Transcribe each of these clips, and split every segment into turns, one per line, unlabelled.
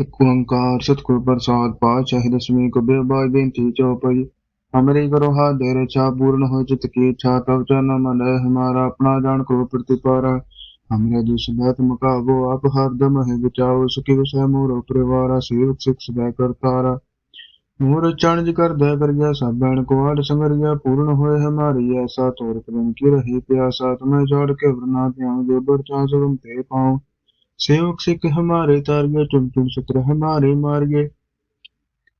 एक ओंकार सतगुरु प्रसाद चौपाई। छा पूर्ण हो चित की तब मन हमारा, अपना जान प्रतिपारा। दुष बैत मुकाबो, आप हर दम है, बचाओ, सुखी विषय मोर सेवक, सिख मोर कर कर गया, सबको आड संगर गया, पूर्ण होए हमारी ऐसा तोर प्रेम की रही प्यासा, तुम्हें जोड़ के वरना ते पाऊँ। सेवक सिख हमारे तारिये चुन चुन सत्र हमारे मारिये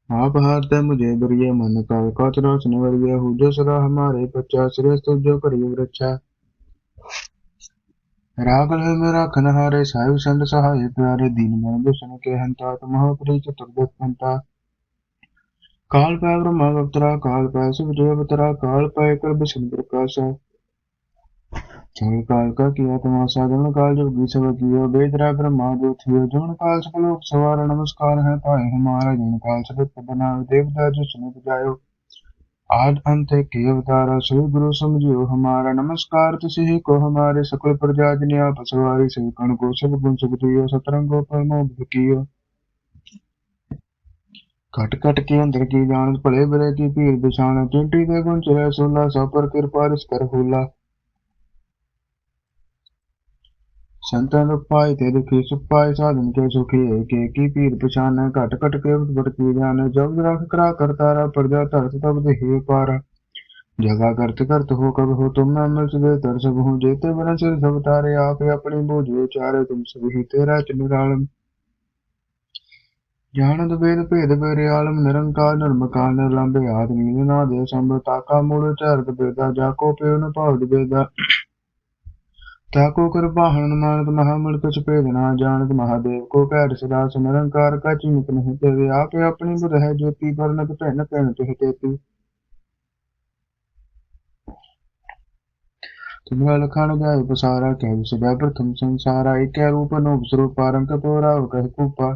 आप हारते मुझे बरिये मन का काच रासन वरिये हो जो सदा हमारे बच्चा श्रेष्ठ जो करियो रक्षा रागल है मेरा खनहारे साहिब संत सहाय प्यारे दीन मन दुष्ण के हंता तुम हो प्री चतुर्दश पंता काल पाय ब्रह्मा अवतरा काल पाय शिव जो अवतरा काल पाय कर विष्णु प्रकाशा छल काल का किया तमाशा जन काल जोगी सब कियो बेदरा ब्रह्मा जो थियो, जन काल सकल लोक सवार, नमस्कार है पाए हमारा जन काल सब बना देवता जो सुन बजायो आद अंत के अवतारा श्री गुरु समझियो हमारा, नमस्कार ही को हमारे सकल प्रजा जन आप सवारी से कण को सब गुण सब दियो सतरंगो परमो कियो। घट घट के अंदर की जान, भले भले की पीर बिछान, चिंटी दे गुण चले सोला सब पर कृपा कर होला। ਸੰਤਾਂ ਰੁਪਾਈ ਤੇ ਦੁਖੀ ਸੁਪਾਈ ਸਾਧਨ ਕੇ ਸੁਖੀ ਏਕੇ ਕੀ ਪੀਰ ਪਛਾਨੈ ਘਟ ਘਟ ਕੇ ਬਟ ਕੀ ਜਾਣੈ ਜਗ ਰਖ ਕਰਾ ਕਰਤਾਰਾ ਪਰਜਾ ਧਰਤ ਤਬਦ ਹੀ ਪਾਰ। ਜਗਾ ਕਰਤ ਕਰਤ ਹੋ ਕਬ ਹੋ ਤੁਮ ਮੈਂ ਮਿਲ ਸਦੇ ਤਰ ਸਭ ਜੇਤੇ ਬਨ ਸਿਰ ਸਭ ਤਾਰੇ, ਆਪੇ ਆਪਣੀ ਬੋਝ ਵਿਚਾਰੇ, ਤੁਮ ਸਭ ਹੀ ਤੇਰਾ ਚਨ ਜਾਣਤ ਵੇਦ ਭੇਦ ਬੇਰੇ ਆਲਮ, ਨਿਰੰਕਾਰ ਨਿਰਮਕਾਰ ਨਿਰਲੰਭੇ ਆਦਮੀ, ਨਾ ਦੇ ਸੰਭ ਤਾਕਾ ਮੂਲ ਚਰਤ ਬੇਦਾ ਜਾ ਕੋ ਪਿਉ ਨ ਭਾਵ ਬੇਦਾ ਤਾਕੋ ਕਰਬਾਹਨ ਮਾਨਤ ਮਹਾਮਲ ਕਛ ਭੇਦ ਨਾ ਜਾਣਤ ਮਹਾਦੇਵ ਕੋ ਘੈਟ ਸਦਾ ਸਿਮਰੰਕਾਰ ਕਛ ਮੁਕ ਨਹੀਂ ਦੇਵੇ ਆਪੇ ਆਪਣੀ ਬੁਧ ਹੈ ਜੋਤੀ ਪਰਨਤ ਭਿੰਨ ਭਿੰਨ ਤਿਹ ਤੇਤੀ ਤੁਮਰਾ ਲਖਾਣ ਗਾਇ ਪਸਾਰਾ ਕਹਿ ਸਦਾ ਪ੍ਰਥਮ ਸੰਸਾਰਾ ਇਕੈ ਰੂਪ ਅਨੂਪ ਸਰੂਪ ਪਾਰੰਕ ਤੋਰਾ ਕਹਿ ਕੂਪਾ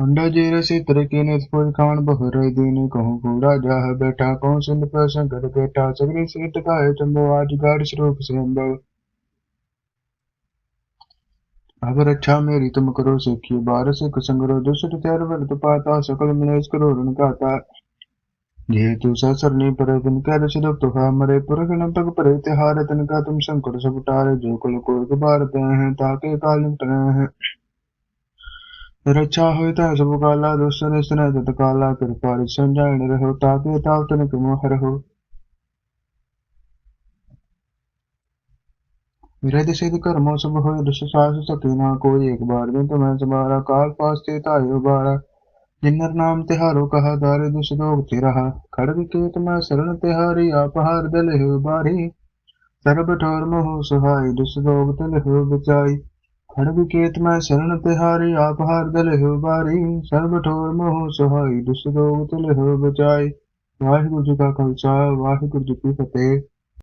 ਹੰਡਾ ਜੇ ਰਸੇ ਤਰਕੇ ਨੇ ਕੋਈ ਖਾਣ ਬਹਰ ਦੀਨ ਕਹੂੰ ਕੂੜਾ ਜਾਹ ਬੈਠਾ ਕੌਣ ਸਿੰਧ ਪ੍ਰਸੰਗਤ ਬੈਠਾ ਸਗਰੇ ਸੇਟ ਕਾਇ ਚੰਬੋ ਆਜ ਗਾੜ ਸਰੂਪ ਸੇ ਅੰਬਲ अगर अच्छा मेरी तुम करो सखी, बारह से करो दूसरे त्यार व्रत पाता, सकल मिलेश करो, ऋण काता ये ससर पर कह मरे का तुम सब टारे जो कुल हैं, ताके काल हैं। रक्षा अच्छा तो सब काला दूसरे तत्काला तो कृपा रहो, ताके ताव तन तो तुम रहो हृदय सिद्ध कर्मो सब हो दुष्ट सास सके ना कोई एक बार दिन तुम्हें सबारा काल पास ते तायो बारा जिन्नर नाम तिहारो कहा दारे दुष्ट दोग रहा खड़ग केत मैं शरण तिहारी आप हार दल हो बारी सर्ब ठोर मोह सुहाई दुष्ट दोग तिल हो बचाई खड़ग केत मैं शरण तिहारी आप हार दल हो बारी सर्ब ठोर मोह सुहाई दुष्ट दोग तिल हो बचाई वाहिगुरु जी का खालसा वाहिगुरु जी की फतेह